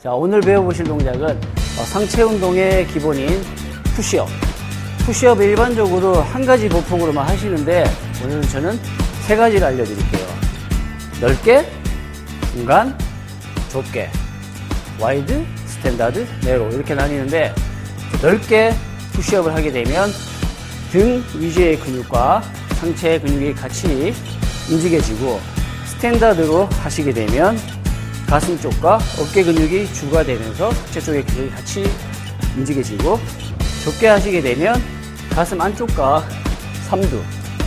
자, 오늘 배워보실 동작은 어, 상체 운동의 기본인 푸시업. 푸시업 일반적으로 한 가지 보폭으로만 하시는데 오늘은 저는 세 가지를 알려드릴게요. 넓게, 중간, 좁게, 와이드, 스탠다드, 네로 이렇게 나뉘는데 넓게 푸시업을 하게 되면 등 위주의 근육과 상체 근육이 같이 움직여지고 스탠다드로 하시게 되면 가슴 쪽과 어깨 근육이 주가 되면서 상체 쪽의 근육이 같이 움직여지고 좁게 하시게 되면 가슴 안쪽과 삼두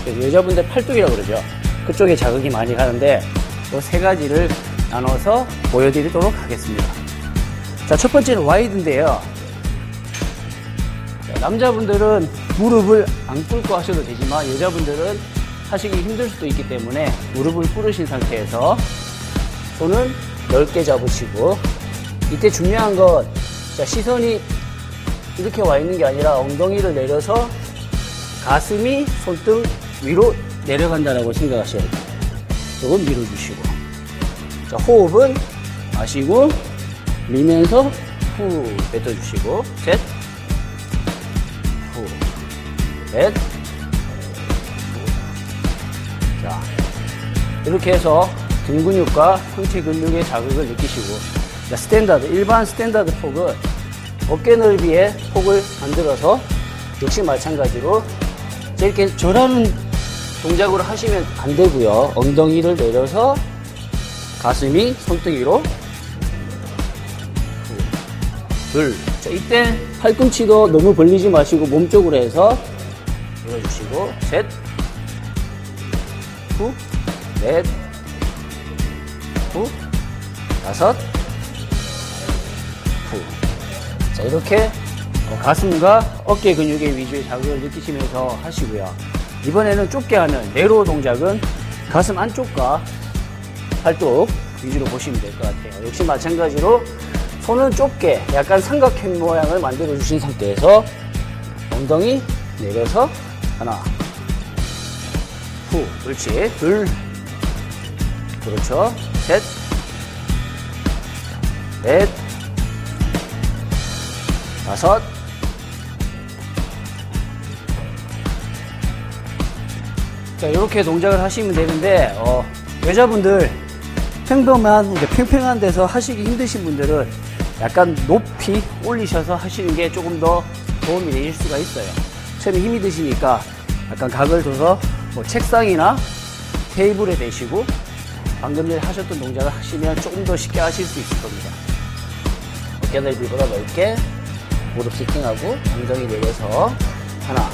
여자분들 팔뚝이라고 그러죠. 그쪽에 자극이 많이 가는데 이 세 가지를 나눠서 보여드리도록 하겠습니다. 자 첫 번째는 와이드인데요. 자, 남자분들은 무릎을 안 꿇고 하셔도 되지만 여자분들은 하시기 힘들 수도 있기 때문에 무릎을 꿇으신 상태에서 손은 넓게 잡으시고. 이때 중요한 건 자, 시선이 이렇게 와 있는 게 아니라 엉덩이를 내려서 가슴이 손등 위로 내려간다라고 생각하셔야 돼요. 조금 밀어주시고. 자, 호흡은 마시고 밀면서 후 뱉어주시고. 셋, 후, 넷, 후. 자, 이렇게 해서 등 근육과 상체 근육의 자극을 느끼시고 자, 스탠다드 일반 스탠다드 폭은 어깨 넓이의 폭을 만들어서 역시 마찬가지로 자, 이렇게 절하는 동작으로 하시면 안 되고요. 엉덩이를 내려서 가슴이 손등 위로 둘. 자, 이때 팔꿈치도 너무 벌리지 마시고 몸 쪽으로 해서 밀어주시고 셋, 후, 넷, 후, 다섯, 후. 자, 이렇게 어, 가슴과 어깨 근육의 위주의 자극을 느끼시면서 하시고요. 이번에는 좁게 하는 네로 동작은 가슴 안쪽과 팔뚝 위주로 보시면 될 것 같아요. 역시 마찬가지로 손은 좁게 약간 삼각형 모양을 만들어 주신 상태에서 엉덩이 내려서 하나, 후, 그렇지, 둘, 그렇죠. 셋, 넷, 다섯, 자, 이렇게 동작을 하시면 되는데, 어, 여자분들, 평범한, 이제 팽팽한 데서 하시기 힘드신 분들은 약간 높이 올리셔서 하시는 게 조금 더 도움이 되실 수가 있어요. 처음에 힘이 드시니까 약간 각을 둬서 뭐 책상이나 테이블에 대시고 방금 전에 하셨던 동작을 하시면 조금 더 쉽게 하실 수 있을 겁니다. 어깨 넓이보다 넓게 무릎 세팅하고 엉덩이 내려서 하나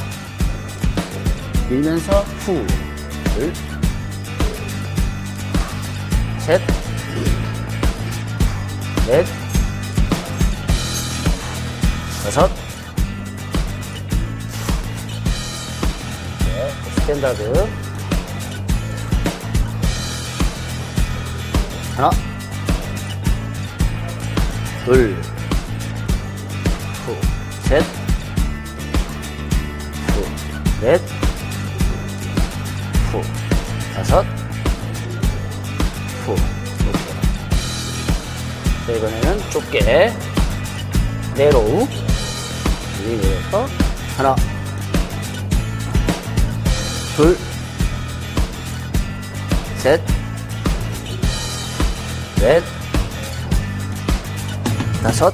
밀면서 후 둘, 셋, 넷, 다섯, 네, 스탠다드 하나, 둘, 후, 셋, 후, 넷, 후, 다섯, 후, 이렇게. 자, 이번에는 좁게, 내로우, 내려서, 하나, 둘, 셋, 넷, 다섯,